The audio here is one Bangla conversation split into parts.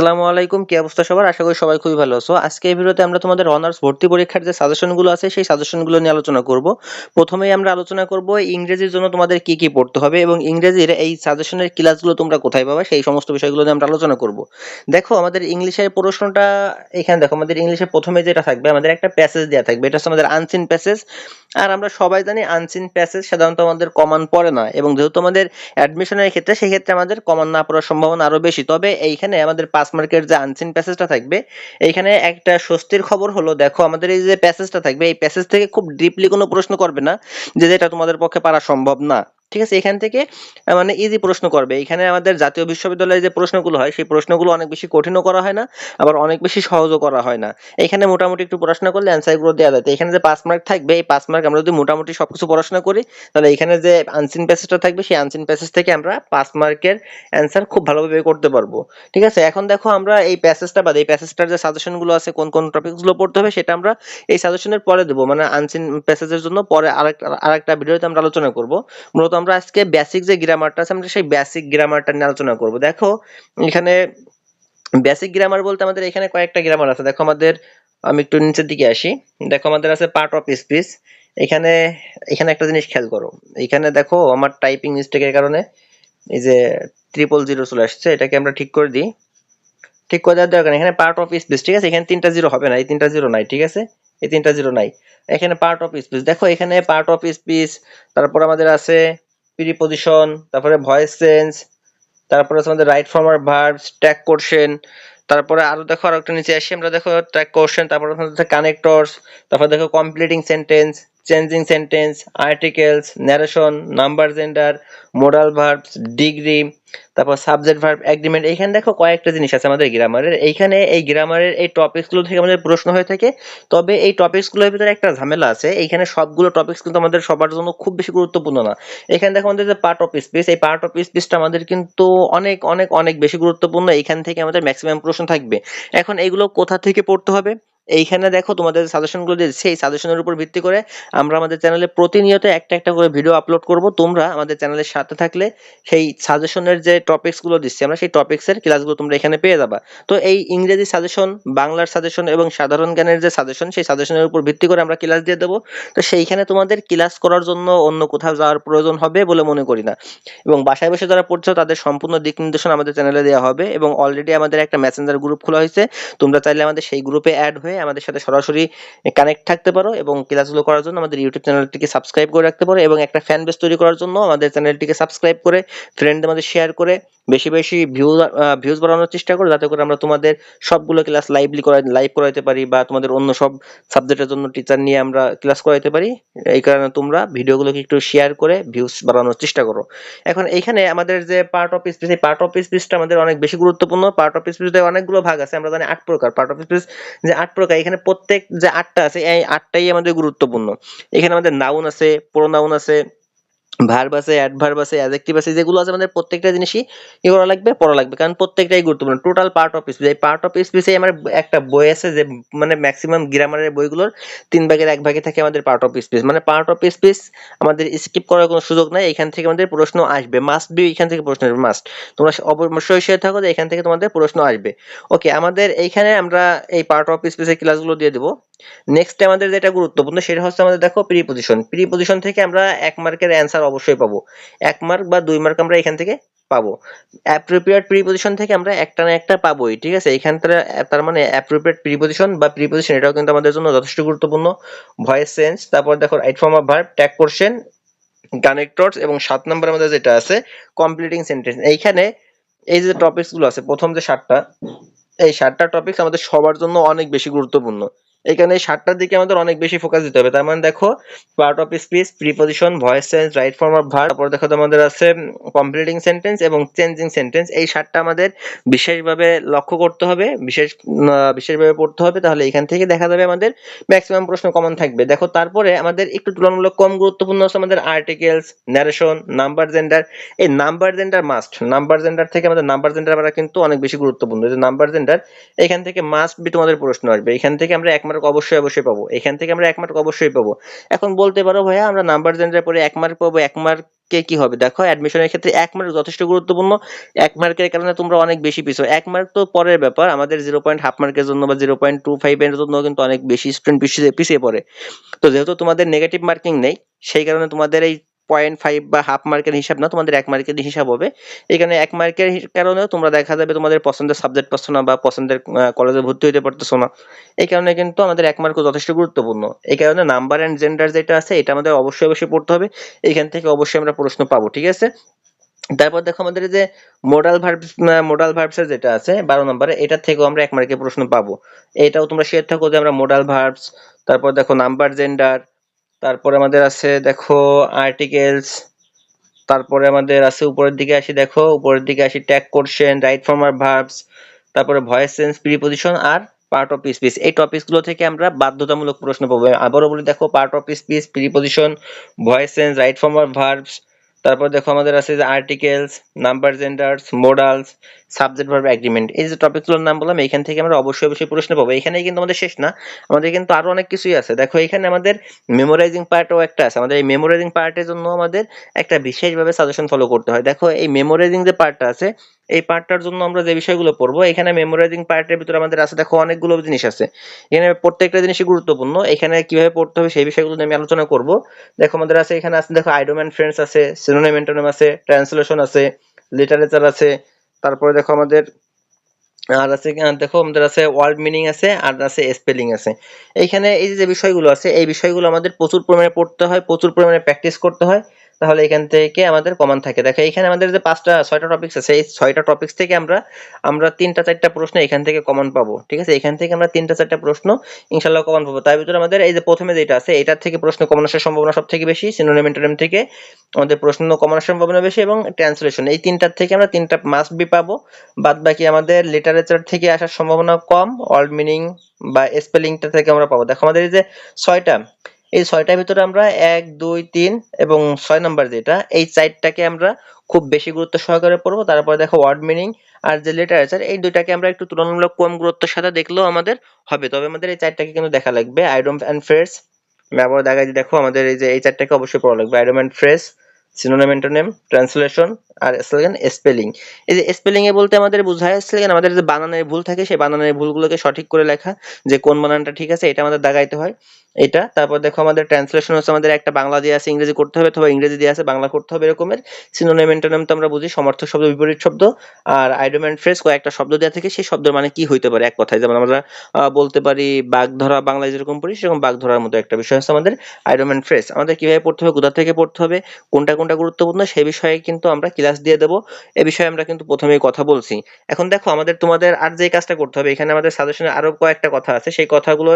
আসসালামু আলাইকুম, কি অবস্থা সবার? আশা করি সবাই খুবই ভালো আছো। আজকে এই ভিডিওতে আমরা তোমাদের অনার্স ভর্তি পরীক্ষার যে সাজেশনগুলো আছে, সেই সাজেশনগুলো নিয়ে আলোচনা করব। প্রথমেই আমরা আলোচনা করব ইংরেজির জন্য তোমাদের কি কি পড়তে হবে এবং ইংরেজির এই সাজেশনের ক্লাসগুলো তোমরা কোথায় পাবে, সেই সমস্ত বিষয়গুলো নিয়ে আমরা আলোচনা করব। দেখো, আমাদের ইংলিশের প্রশ্নটা এখানে দেখো, আমাদের ইংলিশের প্রথমে যেটা থাকবে, আমাদের একটা প্যাসেজ দেওয়া থাকবে, এটা হচ্ছে আমাদের আনসিন প্যাসেজ আর আমরা সবাই জানি আনসিন প্যাসেজ সাধারণত আমাদের কমান পড়ে না এবং যেহেতু আমাদের অ্যাডমিশনের ক্ষেত্রে সেই ক্ষেত্রে আমাদের কমান না পড়ার সম্ভাবনা আরও বেশি। তবে এইখানে আমাদের পাস মার্কের যে আনসিন প্যাসেজটা থাকবে, এইখানে একটা স্বস্তির খবর হলো, দেখো আমাদের এই যে প্যাসেজটা থাকবে, এই প্যাসেজ থেকে খুব ডিপলি কোনো প্রশ্ন করবে না যে যেটা তোমাদের পক্ষে পারা সম্ভব না। ঠিক আছে, এখান থেকে মানে ইজি প্রশ্ন করবে। এখানে আমাদের জাতীয় বিশ্ববিদ্যালয়ে যে প্রশ্নগুলো হয়, সেই প্রশ্নগুলো অনেক বেশি কঠিনও করা হয় না, আবার অনেক বেশি সহজও করা হয় না। এখানে মোটামুটি একটু পড়াশোনা করলে অ্যান্সারগুলো দেওয়া যায়। এখানে যে পাস মার্ক থাকবে, এই পাস মার্ক আমরা যদি মোটামুটি সবকিছু পড়াশোনা করি, তাহলে এখানে যে আনসিন প্যাসেজটা থাকবে, সেই আনসিন প্যাসেজ থেকে আমরা পাস মার্কের অ্যান্সার খুব ভালোভাবে করতে পারব। ঠিক আছে, এখন দেখো আমরা এই প্যাসেজটা বাদে, এই প্যাসেজটার যে সাজেশনগুলো আছে, কোন কোন টপিকসগুলো পড়তে হবে, সেটা আমরা এই সাজেশনের পরে দেবো। মানে আনসিন প্যাসেজের জন্য পরে আরেকটা আরেকটা ভিডিওতে আমরা আলোচনা করব। মূলত আমরা আজকে বেসিক যে গ্রামারটা আছে, আমরা সেই বেসিক গ্রামারটা নিয়ে আলোচনা করব। দেখো, এখানে বেসিক গ্রামার বলতে আমাদের এখানে কয়েকটা গ্রামার আছে। দেখো, আমাদের, আমি একটু নিচের দিকে আসি। দেখো, আমাদের আছে পার্ট অফ স্পিচ এখানে এখানে একটা জিনিস খেয়াল করো। এখানে দেখো, আমার টাইপিং মিস্টেকের কারণে এই যে ট্রিপল জিরো চলে আসছে, এটাকে আমরা ঠিক করে দিই। ঠিক করে দেওয়ার দরকার এখানে পার্ট অফ স্পিচ ঠিক আছে? এখানে তিনটা জিরো হবে না, এই তিনটা জিরো নাই, ঠিক আছে? এই তিনটা জিরো নাই। এখানে পার্ট অফ স্পিচ দেখো, এখানে পার্ট অফ স্পিচ তারপর আমাদের আছে প্রিপজিশন তারপরে ভয়েস চেঞ্জ তারপরে আছে আমাদের right form of verb tag question তারপরে আরও দেখো আরও একটা নিচে আসি, আমরা দেখো ট্র্যাক কোশ্চেন তারপরে হচ্ছে কানেক্টরস তারপর দেখো completing sentence changing sentence articles narration number gender modal verbs degree তারপর সাবজেক্ট ভার্ব এগ্রিমেন্ট এইখানে দেখো কয়েকটা জিনিস আছে আমাদের গ্রামারের এইখানে এই গ্রামারের এই টপিকসগুলো থেকে আমাদের প্রশ্ন হয়ে থাকে। তবে এই টপিকসগুলোর ভিতরে একটা ঝামেলা আছে। এইখানে সবগুলো টপিকস কিন্তু আমাদের সবার জন্য খুব বেশি গুরুত্বপূর্ণ না। এখানে দেখো আমাদের যে পার্ট অফ স্পিচ এই পার্ট অফ স্পিচটা আমাদের কিন্তু অনেক অনেক অনেক বেশি গুরুত্বপূর্ণ। এইখান থেকে আমাদের ম্যাক্সিমাম প্রশ্ন থাকবে। এখন এইগুলো কোথা থেকে পড়তে হবে? এইখানে দেখো তোমাদের সাজেশনগুলো দিয়ে সেই সাজেশনের উপর ভিত্তি করে আমরা আমাদের চ্যানেলে প্রতিনিয়ত একটা একটা করে ভিডিও আপলোড করব। তোমরা আমাদের চ্যানেলের সাথে থাকলে সেই সাজেশনের যে টপিকসগুলো দিচ্ছি, আমরা সেই টপিকসের ক্লাসগুলো তোমরা এখানে পেয়ে যাবা। তো এই ইংরেজি সাজেশন বাংলার সাজেশন এবং সাধারণ জ্ঞানের যে সাজেশন সেই সাজেশনের উপর ভিত্তি করে আমরা ক্লাস দিয়ে দেবো। তো সেইখানে তোমাদের ক্লাস করার জন্য অন্য কোথাও যাওয়ার প্রয়োজন হবে বলে মনে করি না। এবং বাসায় বসে যারা পড়ছো, তাদের সম্পূর্ণ দিক নির্দেশনা আমাদের চ্যানেলে দেওয়া হবে এবং অলরেডি আমাদের একটা মেসেঞ্জার গ্রুপ খোলা হয়েছে। তোমরা চাইলে আমাদের সেই গ্রুপে অ্যাড হয়ে আমাদের সাথে সরাসরি কানেক্ট থাকতে পারো এবং ক্লাসগুলো করার জন্য আমাদের ইউটিউব চ্যানেলটিকে সাবস্ক্রাইব করে রাখতে পারো এবং একটা ফ্যান বেস তৈরি করার জন্য আমাদের চ্যানেলটিকে সাবস্ক্রাইব করে ফ্রেন্ডদের মধ্যে শেয়ার করে বেশি বেশি ভিউ ভিউজ বাড়ানোর চেষ্টা করো যাতে করে আমরা তোমাদের সবগুলো ক্লাস লাইভলি করাই লাইভ করাইতে পারি বা তোমাদের অন্য সব সাবজেক্টের জন্য টিচার নিয়ে আমরা ক্লাস করাইতে পারি। এই কারণে তোমরা ভিডিওগুলোকে একটু শেয়ার করে ভিউজ বাড়ানোর চেষ্টা করো। এখন এইখানে আমাদের যে পার্ট অফ স্পিচ এই পার্ট অফ স্পিচটা আমাদের অনেক বেশি গুরুত্বপূর্ণ। পার্ট অফ স্পিচে অনেকগুলো ভাগ আছে, আমরা জানি আট প্রকার। পার্ট অফ স্পিচ যে আট প্রকার এখানে প্রত্যেক যে আটটা আছে, এই আটটাই আমাদের গুরুত্বপূর্ণ। এখানে আমাদের নাউন আছে প্রোনাউন আছে ভার্ব আছে অ্যাডভার্ব আছে অ্যাডজেক্টিভ আছে, যেগুলো আছে আমাদের প্রত্যেকটা জিনিসই কি করা লাগবে, পড়া লাগবে। কারণ প্রত্যেকটাই গুরুত্বপূর্ণ। টোটাল পার্ট অফ স্পিচ এই পার্ট অফ স্পিচে আমার একটা বই আছে যে মানে ম্যাক্সিমাম গ্রামারের বইগুলোর তিন ভাগের এক ভাগে থাকে আমাদের পার্ট অফ স্পিচ মানে পার্ট অফ স্পিচ আমাদের স্কিপ করার কোনো সুযোগ নাই, এখান থেকে আমাদের প্রশ্ন আসবে। মাস্ট বি এখান থেকে প্রশ্ন আসবে মাস্ট তোমরা অবশ্যই শিওর থাকো যে, এখান থেকে তোমাদের প্রশ্ন আসবে। ওকে আমাদের এইখানে আমরা এই পার্ট অফ স্পিচের ক্লাসগুলো দিয়ে দেবো। নেক্সট আমাদের যেটা গুরুত্বপূর্ণ সেটা হচ্ছে আমাদের দেখো প্রিপজিশন প্রিপজিশন থেকে আমরা এক মার্কের অ্যান্সার অবশ্যই পাবো। এক মার্ক বা দুই মার্ক আমরা এখান থেকে পাবো। অ্যাপ্রোপ্রিয়েট প্রিপজিশন থেকে আমরা একটা না একটা পাবোই, ঠিক আছে? এখান থেকে তার মানে অ্যাপ্রোপ্রিয়েট প্রিপজিশন বা প্রিপজিশন এটাও কিন্তু আমাদের জন্য যথেষ্ট গুরুত্বপূর্ণ। ভয়েস সেন্স তারপর দেখো right form of verb tag portion connectors এবং সাত নম্বর আমাদের যেটা আছে কমপ্লিটিং সেন্টেন্স এইখানে এই যে টপিকসগুলো আছে, প্রথম যে সাতটা, এই সাতটা টপিকস আমাদের সবার জন্য অনেক বেশি গুরুত্বপূর্ণ। এখানে সাতটার দিকে আমাদের অনেক বেশি ফোকাস দিতে হবে। তার মানে দেখো part of speech preposition voice tense right form of verb তারপর দেখো তোমাদের আছে কমপ্লিটিং সেন্টেন্স এবং চেঞ্জিং সেন্টেন্স এই সাতটা আমাদের বিশেষভাবে লক্ষ্য করতে হবে, বিশেষ বিশেষভাবে পড়তে হবে, তাহলে এখান থেকে দেখা যাবে আমাদের ম্যাক্সিমাম প্রশ্ন কমন থাকবে। দেখো, তারপরে আমাদের একটু তুলনামূলক কম গুরুত্বপূর্ণ আছে আমাদের আর্টিকেলস ন্যারেশন নাম্বার জেন্ডার এই number gender must number gender থেকে আমাদের নাম্বার জেন্ডার আমরা কিন্তু অনেক বেশি গুরুত্বপূর্ণ। যে নাম্বার জেন্ডার এখান থেকে মাস্ট বি তোমাদের প্রশ্ন আসবে। এখান থেকে আমরা এক মার্ক অবশ্যই অবশ্যই পাবো। এখান থেকে আমরা এক মার্ক অবশ্যই পাবো। এখন বলতে পারো ভাইয়া, আমরা নাম্বার জেনারেট পরে এক মার্ক পাবো এক মার্কে কি হবে? দেখো অ্যাডমিশনের ক্ষেত্রে এক মার্ক যথেষ্ট গুরুত্বপূর্ণ। এক মার্কের কারণে তোমরা অনেক বেশি পিছো। এক মার্ক তো পরের ব্যাপার, আমাদের জিরো পয়েন্ট হাফ মার্কের জন্য বা জিরো পয়েন্ট টু ফাইভ এর জন্য কিন্তু অনেক বেশি স্টুডেন্ট পিছিয়ে পিছিয়ে পড়ে। তো যেহেতু তোমাদের নেগেটিভ মার্কিং নেই, সেই কারণে তোমাদের এই পয়েন্ট ফাইভ বা হাফ মার্কের হিসাব না তোমাদের এক মার্কের হিসাব হবে। এখানে এক মার্কের কারণেও তোমরা দেখা যাবে তোমাদের পছন্দের সাবজেক্ট পাচ্ছ না বা পছন্দের কলেজে ভর্তি হতে পারতেছো না। এই কারণে কিন্তু আমাদের এক মার্কও যথেষ্ট গুরুত্বপূর্ণ। এই কারণে নাম্বার অ্যান্ড জেন্ডার যেটা আছে, এটা আমাদের অবশ্যই অবশ্যই পড়তে হবে। এখান থেকে অবশ্যই আমরা প্রশ্ন পাবো, ঠিক আছে? তারপর দেখো আমাদের যে মোডাল ভার্ব মোডাল ভার্বসের যেটা আছে, বারো নম্বরে, এটা থেকেও আমরা এক মার্কের প্রশ্ন পাবো। এটাও তোমরা শেয়ার থাকো যে আমরা মোডাল ভার্বস তারপর দেখো নাম্বার জেন্ডার তারপরে আমাদের আছে, দেখো আর্টিকেলস তারপরে আমাদের আছে উপরের দিকে আসি, দেখো, উপরের দিকে আসি ট্যাগ কোশ্চেন রাইট ফর্ম আর ভার্বস তারপরে ভয়েস সেন্স প্রিপোজিশন আর পার্ট অফ স্পিচ এই টপিকসগুলো থেকে আমরা বাধ্যতামূলক প্রশ্ন পাবো। আবারও বলি, দেখো part of speech preposition voice tense right form R verbs তারপর দেখো আমাদের আছে যে articles number genders modals subject verb agreement এই যে টপিকগুলোর নাম বললাম এখান থেকে আমরা অবশ্যই অবশ্যই প্রশ্ন পাবো। এখানে কিন্তু আমাদের শেষ না। আমাদের কিন্তু আরও অনেক কিছুই আছে। দেখো এখানে আমাদের মেমোরাইজিং পার্টও একটা আছে। আমাদের এই মেমোরাইজিং পার্টের জন্য আমাদের একটা বিশেষভাবে সাজেশন ফলো করতে হয়। দেখো এই মেমোরাইজিং যে পার্টটা আছে এই পার্টটার জন্য আমরা যে বিষয়গুলো পড়ব, এখানে মেমোরাইজিং পার্টের ভিতরে আমাদের আছে, দেখো অনেকগুলো জিনিস আছে। এখানে প্রত্যেকটা জিনিসই গুরুত্বপূর্ণ, এখানে কীভাবে পড়তে হবে সেই বিষয়গুলো আমি আলোচনা করব। দেখো আমাদের আছে, এখানে আছে, দেখো আইডোম্যান ফ্রেন্ডস আছে সিনোনিম অ্যান্টোনিম আছে ট্রান্সলেশন আছে লিটারেচার আছে, তারপরে দেখো আমাদের আর আছে দেখো আমাদের আছে ওয়ার্ড মিনিং আছে, আর আছে স্পেলিং আছে। এইখানে এই যে বিষয়গুলো আছে, এই বিষয়গুলো আমাদের প্রচুর পরিমাণে পড়তে হয়, প্রচুর পরিমাণে প্র্যাকটিস করতে হয়। তাহলে এখান থেকে আমাদের কমন থাকে। দেখো, এখানে আমাদের যে পাঁচটা, ছয়টা টপিকস আছে, এই ছয়টা টপিকস থেকে আমরা আমরা তিনটা চারটা প্রশ্ন এখান থেকে কমন পাবো, ঠিক আছে? এখান থেকে আমরা তিনটা চারটা প্রশ্ন ইনশাল্লাহ কমন পাবো। তার ভিতরে আমাদের এই যে প্রথমে যেটা আছে, এটার থেকে প্রশ্ন কমন আসার সম্ভাবনা সব থেকে বেশি সিনোনিম থেকে আমাদের প্রশ্ন কমন আসার সম্ভাবনা বেশি এবং ট্রান্সলেশন এই তিনটার থেকে আমরা তিনটা মাস্ট বি পাবো, বাদ বাকি আমাদের লিটারেচার থেকে আসার সম্ভাবনা কম ওয়ার্ড মিনিং বা স্পেলিংটা থেকে আমরা পাবো। দেখো, আমাদের এই যে ছয়টা এই ছয়টার ভিতরে আমরা এক দুই তিন এবং ছয় নাম্বার যেটা এই চারটাকে আমরা খুব বেশি গুরুত্ব সহকারে পড়ব। তারপরে দেখো ওয়ার্ড মিনিং আর যে লিটারেচার এই দুইটাকে আমরা একটু তুলনামূলক কম গুরুত্বের সাথে দেখলেও আমাদের হবে। তবে আমাদের এই চারটাকে কিন্তু দেখা লাগবে। আইডম অ্যান্ড ফ্রেস আবার দেখাই দিই, দেখো আমাদের এই যে এই চারটাকে অবশ্যই পড়া লাগবে। Idiom and phrase synonym antonym translation R slogan spelling এই যে স্পেলিং এ বলতে আমাদের বোঝায় স্লোগান আমাদের যে বানানের ভুল থাকে সেই বানানের ভুলগুলোকে সঠিক করে লেখা যে কোন বানানটা ঠিক আছে এটা আমাদের দাগাইতে হয়। এটা তারপর দেখো আমাদের ট্রান্সলেশন হচ্ছে আমাদের একটা বাংলা দিয়ে আছে ইংরেজি করতে হবে অথবা ইংরেজি দিয়ে আছে বাংলা করতে হবে এরকমের। সিনোনিম অ্যান্টোনিম তো আমরা বুঝি সমর্থক শব্দ বিপরীত শব্দ আর আইডম অ্যান্ড ফ্রেস কয়েকটা শব্দ দেওয়া থেকে সেই শব্দের মানে কি হইতে পারে এক কথায়। যেমন আমরা বলতে পারি বাঘ ধরা বাংলায় যেরকম পড়ি সেরকম বাঘ ধরার মতো একটা বিষয় হচ্ছে আমাদের আইডম ফ্রেস আমাদের কীভাবে পড়তে হবে কোথা থেকে পড়তে হবে কোনটা কোনটা গুরুত্বপূর্ণ সেই বিষয়ে কিন্তু আমরা ক্লাস দিয়ে দেবো। এ বিষয়ে আমরা কিন্তু প্রথমেই কথা বলছি। এখন দেখো আমাদের তোমাদের আর যে কাজটা করতে হবে এখানে আমাদের সাজেশনে আরও কয়েকটা কথা আছে সেই কথাগুলো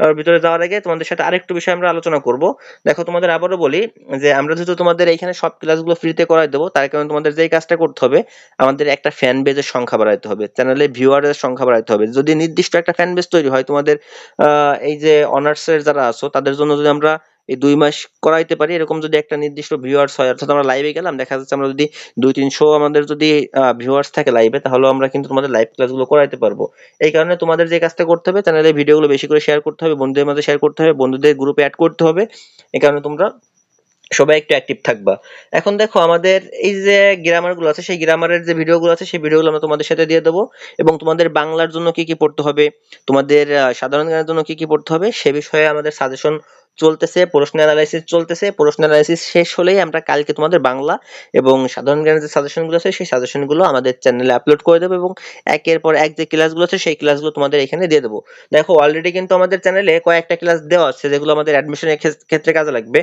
আহ, ভিতরে যাওয়ার আগে তোমাদের সাথে আরেকটু বিষয় আমরা আলোচনা করব। দেখো, তোমাদের আবারও বলি যে, আমরা যেহেতু তোমাদের এইখানে সব ক্লাসগুলো ফ্রিতে করাই দেবো, তার কারণে তোমাদের যেই কাজটা করতে হবে, আমাদের একটা ফ্যান বেজের সংখ্যা বাড়াইতে হবে। চ্যানেলে ভিউয়ারের সংখ্যা বাড়াইতে হবে। যদি নির্দিষ্ট একটা ফ্যান বেজ তৈরি হয়, তোমাদের এই যে অনার্সের যারা আছো, তাদের জন্য যদি আমরা এই দুই মাস করাইতে পারি। এরকম যদি একটা নির্দিষ্ট ভিউয়ার্স হয়, অর্থাৎ আমরা লাইভে গেলাম, দেখা যাচ্ছে আমরা যদি দুই তিনশো আমাদের যদি ভিউয়ার্স থাকে লাইভে তাহলে আমরা কিন্তু তোমাদের লাইভ ক্লাসগুলো করাইতে পারব। এই কারণে তোমাদের যে কাজটা করতে হবে চ্যানেলে ভিডিওগুলো বেশি করে শেয়ার করতে হবে, বন্ধুদের মাঝে শেয়ার করতে হবে, বন্ধুদের গ্রুপে অ্যাড করতে হবে। এই কারণে তোমরা সবাই একটু অ্যাক্টিভ থাকবা। এখন দেখো, আমাদের এই যে গ্রামারগুলো আছে, সেই গ্রামারের যে ভিডিওগুলো আছে, সেই ভিডিওগুলো আমরা তোমাদের সাথে দিয়ে দেবো। এবং তোমাদের বাংলার জন্য কি কি পড়তে হবে, তোমাদের সাধারণ জ্ঞানের জন্য কি কি পড়তে হবে, সে বিষয়ে আমাদের সাজেশন চলতেছে, প্রশ্ন অ্যানালাইসিস চলতেছে, প্রশ্ন অ্যানালাইসিস শেষ হলেই আমরা কালকে তোমাদের বাংলা এবং সাধারণ জ্ঞানের যে সাজেশনগুলো আছে, সেই সাজেশনগুলো আমাদের চ্যানেলে আপলোড করে দেবো এবং একের পর এক যে ক্লাসগুলো আছে, সেই ক্লাসগুলো তোমাদের এখানে দিয়ে দেবো। দেখো অলরেডি কিন্তু আমাদের চ্যানেলে কয়েকটা ক্লাস দেওয়া আছে, যেগুলো আমাদের অ্যাডমিশনের ক্ষেত্রে কাজে লাগবে।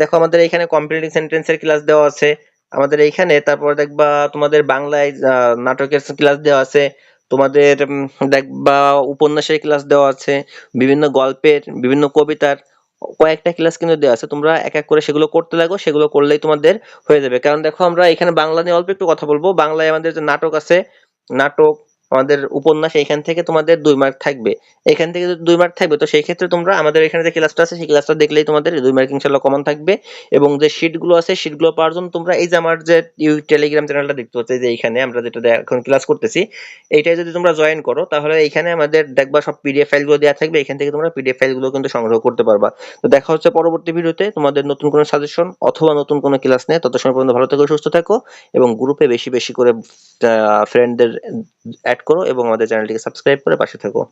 দেখো, আমাদের এখানে কম্পিটিটিভ সেন্টেন্সের ক্লাস দেওয়া আছে। আমাদের এইখানে তারপর দেখবা তোমাদের বাংলায় নাটকের ক্লাস দেওয়া আছে। তোমাদের দেখবা উপন্যাসের ক্লাস দেওয়া আছে। বিভিন্ন গল্পের, বিভিন্ন কবিতার। কয়েকটা ক্লাস কিন্তু দেওয়া আছে। তোমরা এক এক করে সেগুলো করতে লাগো, সেগুলো করলেই তোমাদের হয়ে যাবে। কারণ দেখো আমরা এখানে বাংলা নিয়ে অল্প একটু কথা বলব। বাংলায় আমাদের যে নাটক আছে, নাটক আমাদের উপন্যাস এখান থেকে তোমাদের দুই মার্ক থাকবে। এখান থেকে দুই মার্ক থাকবে, তো সেই ক্ষেত্রে তোমরা আমাদের এখানে যে ক্লাসটা আছে, সেই ক্লাসটা দেখলেই তোমাদের দুই মার্ক ইনশাল্লাহ কমন থাকবে। এবং যে শিটগুলো আছে শিটগুলো পাওয়ার জন্য তোমরা এই যে আমার যে টেলিগ্রাম চ্যানেলটা দেখতে পাচ্ছ যে এইখানে আমরা যেটা এখন ক্লাস করতেছি এইটাই যদি তোমরা জয়েন করো, তাহলে এখানে আমাদের দেখবা সব পিডিএফ ফাইলগুলো দেওয়া থাকবে। এখান থেকে তোমরা পিডিএফ ফাইলগুলো কিন্তু সংগ্রহ করতে পারবা। তো দেখা হচ্ছে পরবর্তী ভিডিওতে। তোমাদের নতুন কোনো সাজেশন অথবা নতুন কোনো ক্লাস নিয়ে তত সময় পর্যন্ত ভালো থেকো, সুস্থ থাকো, এবং গ্রুপে বেশি বেশি করে ফ্রেন্ডদের অ্যাড করো এবং আমাদের চ্যানেলটিকে সাবস্ক্রাইব করে পাশে থাকো।